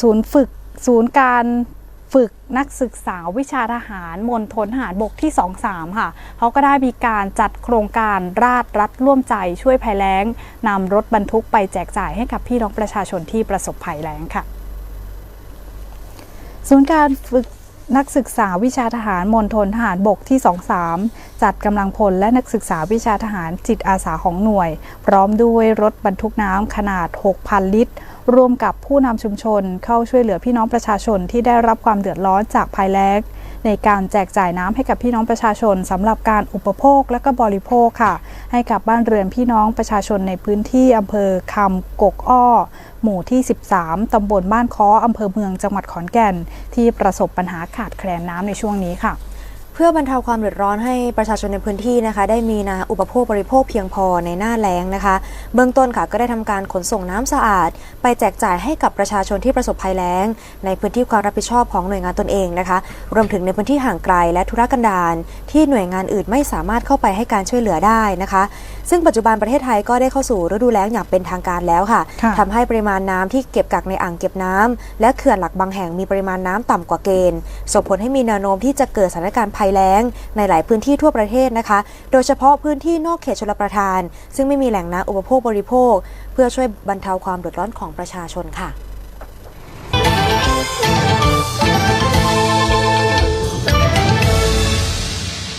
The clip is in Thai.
ศูนย์ฝึกศูนย์การฝึกนักศึกษาวิชาทหารมณฑลทหารบกที่ 23 ค่ะ เขาก็ได้มีการจัดโครงการราชรัฐร่วมใจช่วยภัยแล้งนำรถบรรทุกไปแจกจ่ายให้กับพี่น้องประชาชนที่ประสบภัยแล้งค่ะ ศูนย์การฝึกนักศึกษาวิชาทหารมณฑลทหารบกที่ 23 จัดกำลังพลและนักศึกษาวิชาทหารจิตอาสาของหน่วย พร้อมด้วยรถบรรทุกน้ำขนาด 6,000 ลิตร ร่วมกับผู้นำชุมชนเข้าช่วยเหลือพี่น้องประชาชนที่ได้รับความเดือดร้อนจากภัยแล้งในการแจกจ่ายน้ำให้กับพี่น้องประชาชนสำหรับการอุปโภคและก็บริโภคค่ะ ให้กับบ้านเรือนพี่น้องประชาชนในพื้นที่อำเภอคำกกอ้อ หมู่ที่ 13 ตำบลบ้านค้ออำเภอเมืองจังหวัดขอนแก่น ที่ประสบปัญหาขาดแคลนน้ำในช่วงนี้ค่ะ เพื่อบรรเทาความเดือดร้อนให้ประชาชนในพื้นที่นะคะ ได้มีนาอุปโภคบริโภคเพียงพอในหน้าแล้งนะคะ เบื้องต้นค่ะก็ได้ทำการขนส่งน้ำสะอาด ไปแจกจ่ายให้กับประชาชนที่ประสบภัยแล้ง ในพื้นที่ความรับผิดชอบของหน่วยงานตนเองนะคะ รวมถึงในพื้นที่ห่างไกลและธุรกันดารที่หน่วยงานอื่นไม่สามารถเข้าไปให้การช่วยเหลือได้นะคะ ซึ่งปัจจุบันประเทศไทยก็ได้เข้าสู่ฤดูแล้งอย่างเป็นทางการแล้วค่ะค่ะทำให้ปริมาณน้ำที่เก็บกักในอ่างเก็บน้ำและเขื่อนหลักบางแห่งมีปริมาณน้ำต่ำกว่าเกณฑ์ส่งผลให้มีแนวโน้มที่จะเกิดสถานการณ์ภัยแล้ง ในหลายพื้นที่ทั่วประเทศนะคะ โดยเฉพาะพื้นที่นอกเขตชลประทาน ซึ่งไม่มีแหล่งน้ำอุปโภคบริโภค เพื่อช่วยบรรเทาความเดือดร้อนของประชาชนค่ะ